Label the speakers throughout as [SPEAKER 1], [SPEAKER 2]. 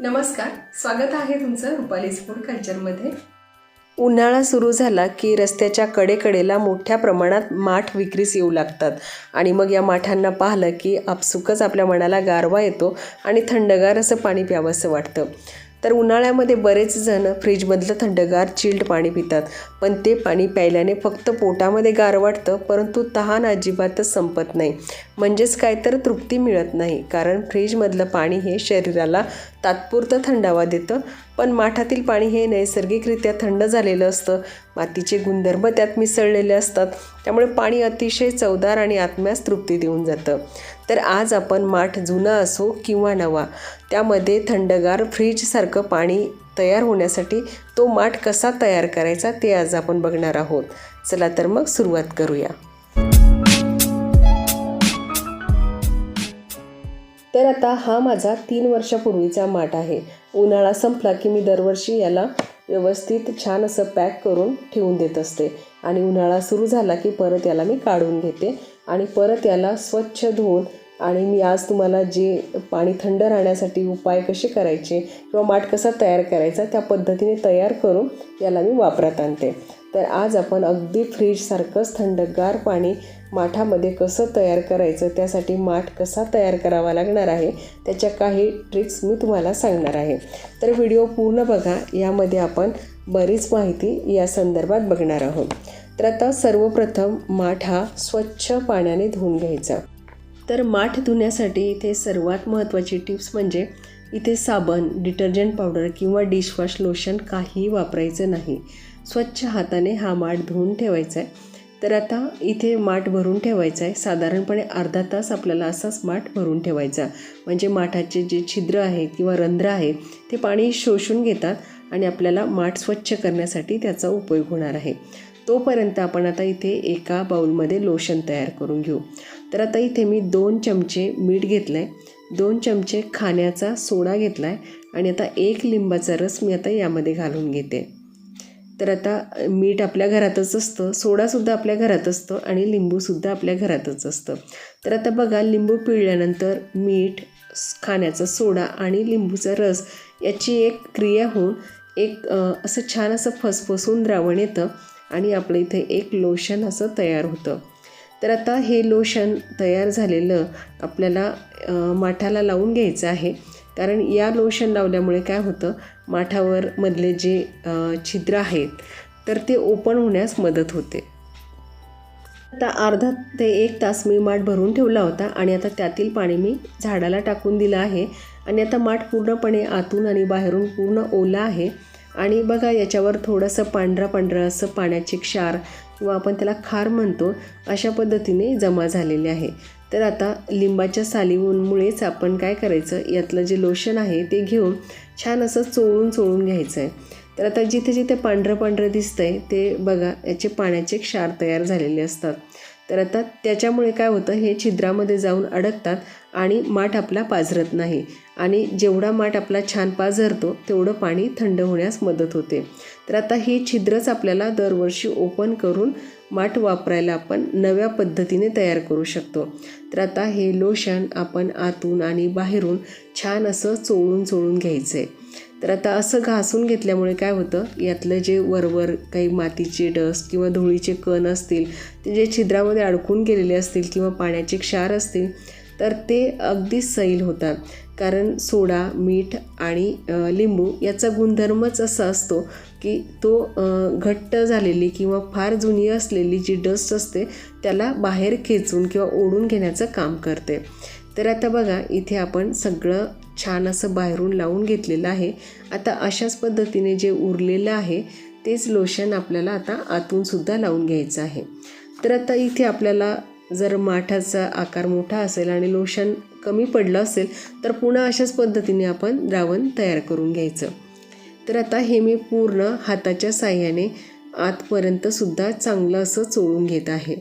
[SPEAKER 1] नमस्कार स्वागत आहे तुमचं रुपालीज फूड कल्चरमध्ये.
[SPEAKER 2] उन्हाळा सुरू झाला की रस्त्याच्या कडेकडेला मोठ्या प्रमाणात माठ विक्रीस येऊ लागतात. आणि मग या माठांना पाहिलं की आपसुकच आपल्या मनाला गारवा येतो आणि थंडगार असं पाणी प्यावंसं वाटतं. तर उन्हाळ्यामध्ये बरेच जण फ्रीजमधलं थंडगार चिल्ड पाणी पितात. पण ते पाणी प्यायल्याने फक्त पोटामध्ये गार वाटतं परंतु तहान अजिबातच संपत नाही. म्हणजेच काय तर तृप्ती मिळत नाही कारण फ्रीजमधलं पाणी हे शरीराला तात्पुरतं थंडावा देतं. पण माठातील पाणी हे नैसर्गिकरित्या थंड झालेलं असतं. मातीचे गुणधर्म त्यात मिसळलेले असतात. त्यामुळे पाणी अतिशय चवदार आणि आत्म्यास तृप्ती देऊन जातं. तर आज आपण माठ जुना असो किंवा नवा त्यामध्ये थंडगार फ्रीजसारखं पाणी तयार होण्यासाठी तो माठ कसा तयार करायचा ते आज आपण बघणार आहोत. चला तर मग सुरुवात करूया. तर आता हा माझा तीन वर्षापूर्वीचा माठ आहे. उन्हाळा संपला की मी दरवर्षी याला व्यवस्थित छान असं पॅक करून ठेवून देत असते. आणि उन्हाळा सुरू झाला की परत याला मी काढून घेते. आणि परत याला स्वच्छ धुवून आणि मी आज तुम्हाला जे पाणी थंड राहण्यासाठी उपाय कसे करायचे किंवा माठ कसा तयार करायचा त्या पद्धतीने तयार करून याला मी वापरात आणते. तर आज आपण अगदी फ्रीजसारखंच थंडगार पाणी माठामध्ये कसं तयार करायचं त्यासाठी माठ कसा तयार करावा लागणार आहे त्याच्या काही ट्रिक्स मी तुम्हाला सांगणार आहे. तर व्हिडिओ पूर्ण बघा यामध्ये आपण बरीच माहिती या संदर्भात बघणार आहोत. तर आता सर्वप्रथम माठ हा स्वच्छ पाण्याने धुवून घ्यायचा. तर माठ धुण्यासाठी इथे सर्वात महत्त्वाची टिप्स म्हणजे इथे साबण डिटर्जंट पावडर किंवा डिशवॉश लोशन काहीही वापरायचं नाही. स्वच्छ हाताने हा माठ धुवून ठेवायचा आहे तर आता इथे माठ भरून ठेवायचा आहे साधारणपणे अर्धा तास आपल्याला असाच माठ भरून ठेवायचा. म्हणजे माठाचे जे छिद्र आहे किंवा रंध्र आहे ते पाणी शोषून घेतात आणि आपल्याला माठ स्वच्छ करण्यासाठी त्याचा उपयोग होणार आहे. तोपर्यंत आपण आता इथे एका बाउलमध्ये लोशन तयार करून घेऊ. तर आता इथे मी दोन चमचे मीठ घेतलं आहे दोन चमचे खाण्याचा सोडा घेतला आहे आणि आता एक लिंबाचा रस मी आता यामध्ये घालून घेते. तर आता मीठ आपल्या घरातच असतं सोडासुद्धा आपल्या घरात असतं आणि लिंबूसुद्धा आपल्या घरातच असतं. तर आता बघा लिंबू पिळल्यानंतर मीठ खाण्याचा सोडा आणि लिंबूचा रस याची एक क्रिया होऊन एक असं छान असं फसफसून द्रावण येतं आणि आपलं इथे एक लोशन असं तयार होतं. तर आता हे लोशन तयार झालेलं आपल्याला माठाला लावून घ्यायचं आहे. कारण या लोशन लावल्यामुळे काय होतं माठावर मधले जे छिद्र आहेत तर ते ओपन होण्यास मदत होते. आता अर्धा ते एक तास मी माठ भरून ठेवला होता आणि आता त्यातील पाणी मी झाडाला टाकून दिलं आहे. आणि आता माठ पूर्णपणे आतून आणि बाहेरून पूर्ण ओला आहे. आणि बघा याच्यावर थोडंसं पांढरा पांढरं असं पाण्याचे क्षार किंवा आपण त्याला खार म्हणतो अशा पद्धतीने जमा झालेले आहे. तर आता लिंबाच्या सालीवूनमुळेच आपण काय करायचं यातलं जे लोशन आहे ते घेऊन छान असं चोळून चोळून घ्यायचं आहे तर आता जिथे जिथे पांढरं पांढरं दिसतं आहे ते बघा याचे पाण्याचे क्षार तयार झालेले असतात. तर आता त्याच्यामुळे काय होतं हे छिद्रामध्ये जाऊन अडकतात आणि माठ आपला पाझरत नाही. आणि जेवढा माठ आपला छान पाझरतो तेवढं पाणी थंड होण्यास मदत होते. तर आता हे छिद्रच आपल्याला दरवर्षी ओपन करून माठ वापरायला आपण नव्या पद्धतीने तयार करू शकतो. तर आता हे लोशन आपण आतून आणि बाहेरून छान असं चोळून चोळून घ्यायचं आहे तर आता असं घासून घेतल्यामुळे काय होतं? यातलं जे वरवर काही मातीचे डस्ट किंवा धुळीचे कण असतील ते जे छिद्रामध्ये अडकून गेलेले असतील किंवा पाण्याचे क्षार असतील तर ते अगदी सैल होतात. कारण सोडा मीठ आणि लिंबू याचा गुणधर्मच असा असतो की तो घट्ट झालेली किंवा फार जुनी असलेली जी डस्ट असते त्याला बाहेर खेचून किंवा ओढून घेण्याचं काम करते. तर आता बघा इथे आपण सगळं छान असं बाहेरून लावून घेतलेलं आहे. आता अशाच पद्धतीने जे उरलेलं आहे तेच लोशन आपल्याला आता आतूनसुद्धा लावून घ्यायचं आहे. तर आता इथे आपल्याला जर माठाचा आकार मोठा असेल आणि लोशन कमी पडलं असेल तर पुन्हा अशाच पद्धतीने आपण द्रावण तयार करून घ्यायचं. तर आता हे मी पूर्ण हाताच्या साह्याने आतपर्यंतसुद्धा चांगलं असं चोळून घेत आहे.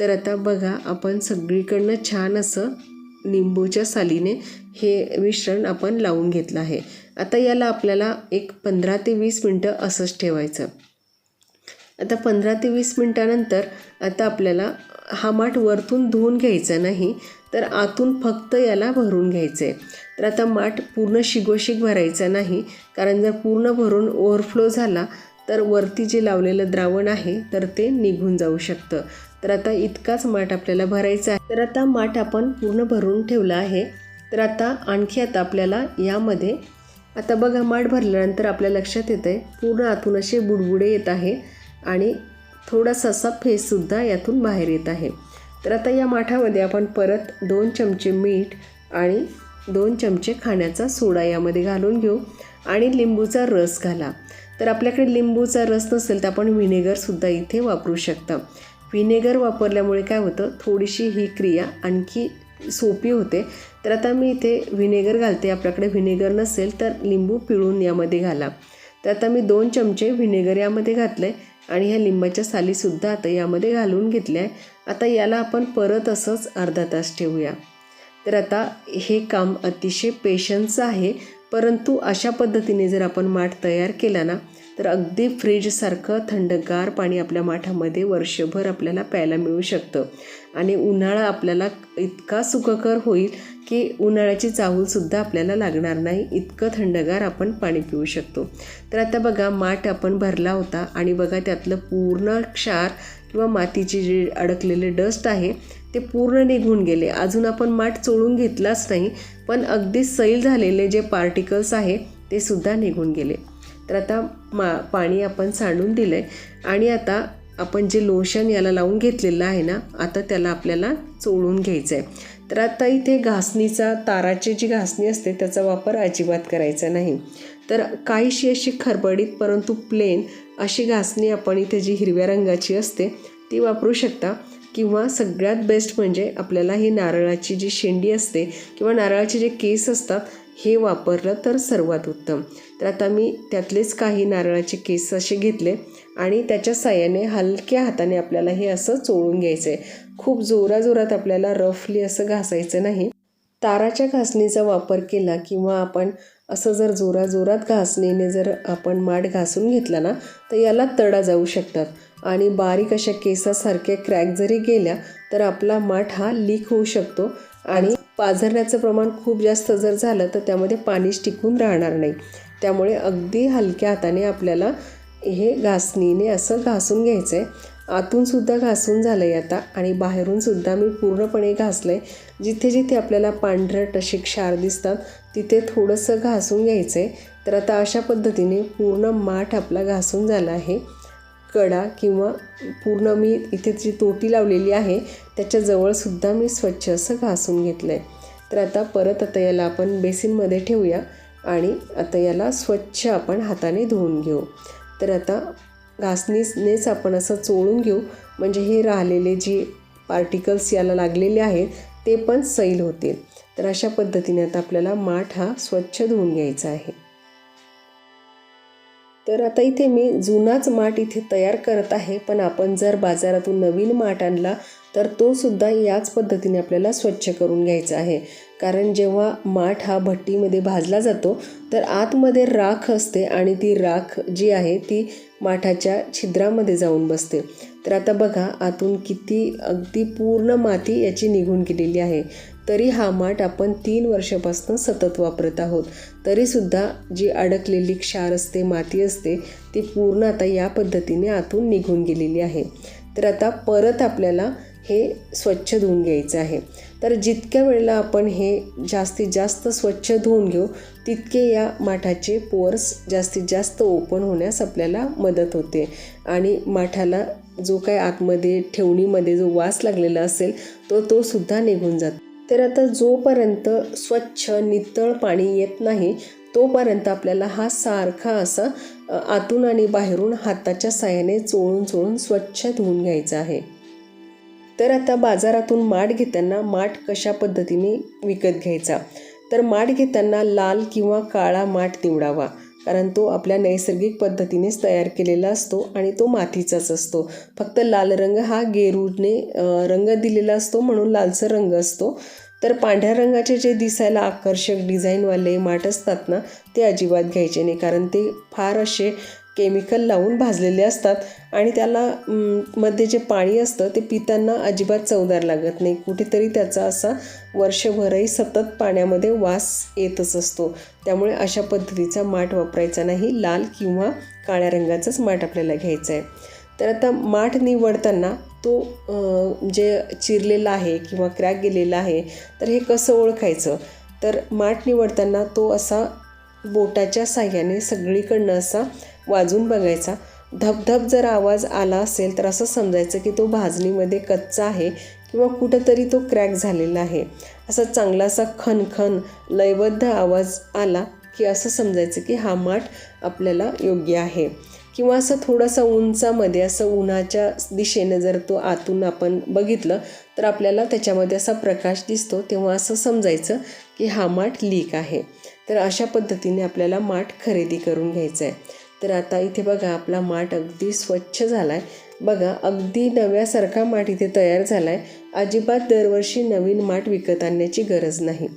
[SPEAKER 2] तर आता बघा आपण सगळीकडनं छान असं लिंबूच्या सालीने हे मिश्रण आपण लावून घेतलं आहे. आता याला आपल्याला एक पंधरा ते वीस मिनटं असंच ठेवायचं. आता पंधरा ते वीस मिनटानंतर आता आपल्याला हा माठ वरतून धुवून घ्यायचा नाही तर आतून फक्त याला भरून घ्यायचं आहे तर आता माठ पूर्ण शिगोशिक भरायचा नाही कारण जर पूर्ण भरून ओव्हरफ्लो झाला तर वरती जे लावलेलं द्रावण आहे तर ते निघून जाऊ शकतं. तर आता इतकाच माठ आपल्याला भरायचा आहे. तर आता माठ आपण पूर्ण भरून ठेवला आहे. तर आता आणखी आता आपल्याला यामध्ये आता बघा माठ भरल्यानंतर आपल्या लक्षात येतं आहे पूर्ण आतून असे बुडबुडे येत आहे आणि थोडासा असा फेससुद्धा यातून बाहेर येत आहे. तर आता या माठामध्ये आपण परत दोन चमचे मीठ आणि दोन चमचे खाण्याचा सोडा यामध्ये घालून घेऊ आणि लिंबूचा रस घाला. तर आपल्याकडे लिंबूचा रस नसेल तर आपण व्हिनेगरसुद्धा इथे वापरू शकता. व्हिनेगर वापरल्यामुळे काय होतं थोडीशी ही क्रिया आणखी सोपी होते. तर आता मी इथे व्हिनेगर घालते आपल्याकडे व्हिनेगर नसेल तर लिंबू पिळून यामध्ये घाला. तर आता मी दोन चमचे व्हिनेगर यामध्ये घातले आणि ह्या लिंबाच्या सालीसुद्धा आता यामध्ये घालून घेतल्या आहे आता याला आपण परत असंच अर्धा तास ठेवूया. तर आता हे काम अतिशय पेशन्सचं आहे परंतु अशा पद्धतीने जर आपण माठ तयार केला ना तर अगदी फ्रीजसारखं थंडगार पाणी आपल्या माठामध्ये वर्षभर आपल्याला प्यायला मिळू शकतं. आणि उन्हाळा आपल्याला इतका सुखकर होईल की उन्हाळ्याची चाहूलसुद्धा आपल्याला लागणार नाही. इतकं थंडगार आपण पाणी पिऊ शकतो. तर आता बघा माठ आपण भरला होता आणि बघा त्यातलं पूर्ण क्षार किंवा मातीचे जे अडकलेले डस्ट आहे ते पूर्ण निघून गेले. अजून आपण माठ चोळून घेतलाच नाही पण अगदी सैल झालेले जे पार्टिकल्स आहे ते सुद्धा निघून गेले. तर आता मा पाणी आपण सांडून दिलं आहे आणि आता आपण जे लोशन याला लावून घेतलेलं आहे ना आता त्याला आपल्याला चोळून घ्यायचं आहे तर आता इथे घासणीचा ताराची जी घासणी असते त्याचा वापर अजिबात करायचा नाही. तर काहीशी अशी खरबडीत परंतु प्लेन अशी घासणी आपण इथे जी हिरव्या रंगाची असते ती वापरू शकता. किंवा सगळ्यात बेस्ट म्हणजे आपल्याला ही नारळाची जी शेंडी असते किंवा नारळाचे जे केस असतात हे वापरलं तर सर्वात उत्तम. तर आता मी त्यातलेच काही नारळाचे केस असे घेतले आणि त्याच्या साह्याने हलक्या हाताने आपल्याला हे असं चोळून घ्यायचं आहे खूप जोराजोरात आपल्याला रफली असं घासायचं नाही. ताराच्या घासणीचा वापर केला किंवा आपण असं जर जोराजोरात घासणीने जर आपण माठ घासून घेतला ना तर याला तडा जाऊ शकतात. आणि बारीक अशा केसासारख्या क्रॅक जरी गेल्या तर आपला माठ हा लीक होऊ शकतो आणि पाझरण्याचं प्रमाण खूप जास्त जर झालं तर त्यामध्ये पाणीच टिकून राहणार नाही. त्यामुळे अगदी हलक्या हाताने आपल्याला हे घासणीने असं घासून घ्यायचं आहे आतूनसुद्धा घासून झालं आहे आता आणि बाहेरूनसुद्धा मी पूर्णपणे घासलं आहे जिथे जिथे आपल्याला पांढरट असे क्षार दिसतात तिथे थोडंसं घासून घ्यायचं आहे तर आता अशा पद्धतीने पूर्ण माठ आपला घासून झाला आहे. कडा किंवा पूर्ण मी इथे जी तोटी लावलेली आहे त्याच्याजवळसुद्धा मी स्वच्छ असं घासून घेतलं आहे तर आता परत आता याला आपण बेसिनमध्ये ठेवूया आणि आता याला स्वच्छ आपण हाताने धुवून घेऊ. तर आता घासणीनेच आपण असं चोळून घेऊ. म्हणजे हे राहिलेले जे पार्टिकल्स याला लागलेले आहेत ते पण सैल होतील. तर अशा पद्धतीने आता आपल्याला माठ हा स्वच्छ धुवून घ्यायचा आहे. तर आता इथे मी जुनाच माठ इथे तयार करत आहे पण आपण जर बाजारातून नवीन माठ आणला तर तो सुद्धा याच पद्धतीने आपल्याला स्वच्छ करून घ्यायचा आहे. कारण जेव्हा माठ हा भट्टीमध्ये भाजला जातो तर आतमध्ये राख असते आणि ती राख जी आहे ती माठाच्या छिद्रामध्ये जाऊन बसते. तर आता बघा आतून किती अगदी पूर्ण माती याची निघून गेलेली आहे. तरी हा माठ आपण तीन वर्षापासून सतत वापरत आहोत. तरीसुद्धा जी अडकलेली क्षार असते माती असते ती पूर्ण आता या पद्धतीने आतून निघून गेलेली आहे. तर आता परत आपल्याला हे स्वच्छ धुवून घ्यायचं आहे. तर जितक्या वेळेला आपण हे जास्तीत जास्त स्वच्छ धुवून घेऊ तितके या माठाचे पोर्स जास्तीत जास्त ओपन होण्यास आपल्याला मदत होते. आणि माठाला जो काय आतमध्ये ठेवणीमध्ये जो वास लागलेला असेल तो तो सुद्धा निघून जातो. तर आता जोपर्यंत स्वच्छ नितळ पाणी येत नाही तोपर्यंत आपल्याला हा सारखा असा आतून आणि बाहेरून हाताच्या साह्याने चोळून चोळून स्वच्छ धुवून घ्यायचा आहे. तर आता बाजारातून माठ घेताना माठ कशा पद्धतीने विकत घ्यायचा? तर माठ घेताना लाल किंवा काळा माठ निवडावा. कारण तो आपल्या नैसर्गिक पद्धतीनेच तयार केलेला असतो आणि तो मातीचाच असतो. फक्त लाल रंग हा गेरूने रंग दिलेला असतो म्हणून लालसर रंग असतो. तर पांढऱ्या रंगाचे जे दिसायला आकर्षक डिझाईनवाले माठ असतात ना ते अजिबात घ्यायचे नाही. कारण ते फार असे केमिकल लावून भाजलेले असतात आणि त्याला मध्ये जे पाणी असतं ते पिताना अजिबात चवदार लागत नाही. कुठेतरी त्याचा असा वर्षभरही सतत पाण्यामध्ये वास येतच असतो. त्यामुळे अशा पद्धतीचा माठ वापरायचा नाही. लाल किंवा काळ्या रंगाचाच माठ आपल्याला घ्यायचा आहे. तर आता माठ निवडताना तो जे चिरलेला आहे किंवा क्रॅक गेलेला आहे तर हे कसं ओळखायचं? तर माठ निवडताना तो असा बोटाच्या साह्याने सगळीकडनं असा वाजून बघायचा. धबधब जर आवाज आला असेल तर असं समजायचं की तो भाजणीमध्ये कच्चा आहे किंवा कुठंतरी तो क्रॅक झालेला आहे. असा चांगलासा खनखन लयबद्ध आवाज आला की असं समजायचं की हा माठ आपल्याला योग्य आहे. किंवा असं थोडासा उंचामध्ये असं उन्हाच्या दिशेनं जर तो आतून आपण बघितलं तर आपल्याला त्याच्यामध्ये असा प्रकाश दिसतो तेव्हा असं समजायचं की हा माठ लीक आहे. तर अशा पद्धतीने आपल्याला माठ खरेदी करून घ्यायचा आहे तर आता इथे बघा आपला माठ अगदी स्वच्छ झाला आहे बघा अगदी नव्यासारखा माठ इथे तयार झाला आहे अजिबात दरवर्षी नवीन माठ विकत आणण्याची गरज नाही.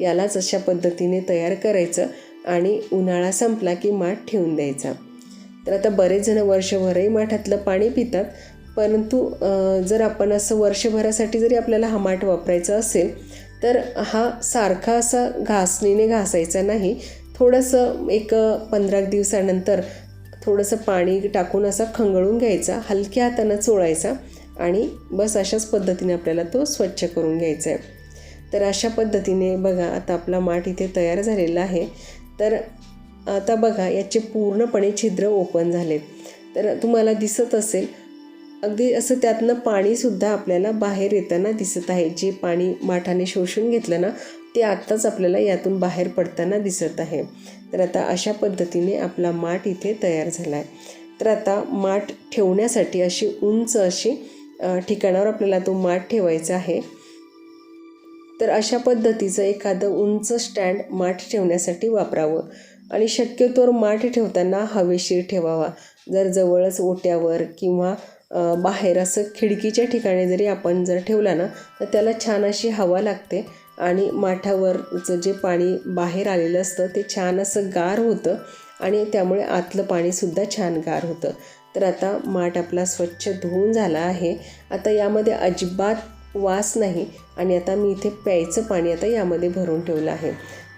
[SPEAKER 2] यालाच अशा पद्धतीने तयार करायचं आणि उन्हाळा संपला की माठ ठेवून द्यायचा. तर आता बरेच जण वर्षभरही माठातलं पाणी पितात परंतु जर आपण असं वर्षभरासाठी जरी आपल्याला हा माठ वापरायचा असेल तर हा सारखा असा घासणीने घासायचा नाही. थोडंसं एक पंधरा दिवसानंतर थोडंसं पाणी टाकून असा खंगळून घ्यायचा हलक्या हातानं चोळायचा आणि बस अशाच पद्धतीने आपल्याला तो स्वच्छ करून घ्यायचा आहे. तर अशा पद्धतीने बघा आता आपला माठ इथे तयार झालेला आहे. तर आता बघा याचे पूर्णपणे छिद्र ओपन झालेत तर तुम्हाला दिसत असेल अगदी असं त्यातनं पाणीसुद्धा आपल्याला बाहेर येताना दिसत आहे. जे पाणी माठाने शोषून घेतलं ना ते आत्ताच आपल्याला यातून बाहेर पडताना दिसत आहे. तर आता अशा पद्धतीने आपला माठ इथे तयार झाला आहे तर आता माठ ठेवण्यासाठी अशी उंच अशी ठिकाणावर आपल्याला तो माठ ठेवायचा आहे. तर अशा पद्धतीचं एखादं उंच स्टँड माठ ठेवण्यासाठी वापरावं. आणि शक्यतोवर माठ ठेवताना हवेशीर ठेवावा. जर जवळच ओट्यावर किंवा बाहेर असं खिडकीच्या ठिकाणी जरी आपण जर ठेवला ना तर त्याला छान अशी हवा लागते. आणि माठावरचं जे पाणी बाहेर आलेलं असतं ते छान असं गार होतं आणि त्यामुळे आतलं पाणीसुद्धा छान गार होतं. तर आता माठ आपला स्वच्छ धुवून झाला आहे. आता यामध्ये अजिबात वास नाही आणि आता मी इथे प्यायचं पाणी आता यामध्ये भरून ठेवलं आहे.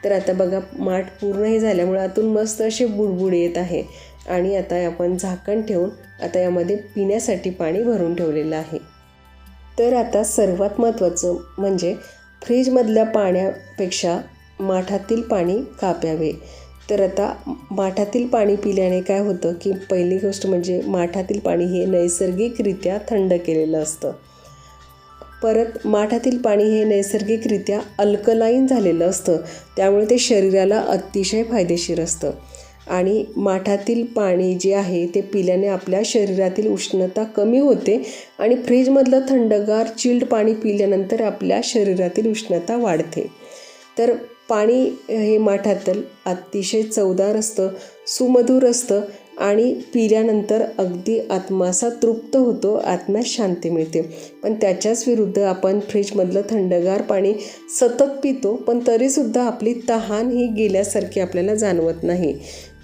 [SPEAKER 2] तर आता बघा माठ पूर्ण हे झाल्यामुळे आतून मस्त असे बुडबुड येत आहे आणि आता आपण झाकण ठेवून आता यामध्ये पिण्यासाठी पाणी भरून ठेवलेलं आहे. तर आता सर्वात महत्त्वाचं म्हणजे फ्रीजमधल्या पाण्यापेक्षा माठातील पाणी का प्यावे तर आता माठातील पाणी पिल्याने काय होतं की पहिली गोष्ट म्हणजे माठातील पाणी हे नैसर्गिकरित्या थंड केलेलं असतं. परत माठातील पाणी हे नैसर्गिकरित्या अल्कलाईन झालेलं असतं. त्यामुळे ते शरीराला अतिशय फायदेशीर असतं. आणि माठातील पाणी जे आहे ते पिल्याने आपल्या शरीरातील उष्णता कमी होते आणि फ्रीजमधलं थंडगार चिल्ड पाणी पिल्यानंतर आपल्या शरीरातील उष्णता वाढते. तर पाणी हे माठातलं अतिशय चवदार असतं सुमधूर असतं आणि पिल्यानंतर अगदी आत्मासा तृप्त होतो आत्म्यास शांती मिळते. पण त्याच्याच विरुद्ध आपण फ्रीजमधलं थंडगार पाणी सतत पितो पण तरीसुद्धा आपली तहान ही गेल्यासारखी आपल्याला जाणवत नाही.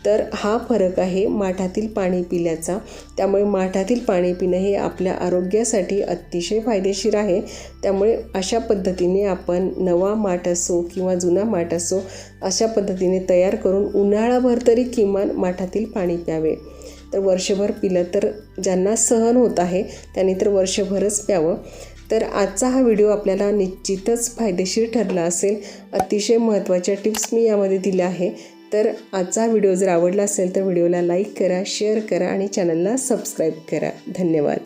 [SPEAKER 2] तर हा फरक आहे माठातील पाणी पिल्याचा. त्यामुळे माठातील पाणी पिणं हे आपल्या आरोग्यासाठी अतिशय फायदेशीर आहे. त्यामुळे अशा पद्धतीने आपण नवा माठ असो किंवा जुना माठ असो अशा पद्धतीने तयार करून उन्हाळाभर तरी किमान माठातील पाणी प्यावे. तर वर्षभर पिलं तर ज्यांना सहन होत आहे त्यांनी तर वर्षभरच प्यावं. तर आजचा हा व्हिडिओ आपल्याला निश्चितच फायदेशीर ठरला असेल. अतिशय महत्त्वाच्या टिप्स मी यामध्ये दिल्या आहे. तर आजचा व्हिडिओ जर आवडला असेल तर व्हिडिओला लाईक करा शेअर करा आणि चॅनलला सबस्क्राईब करा. धन्यवाद.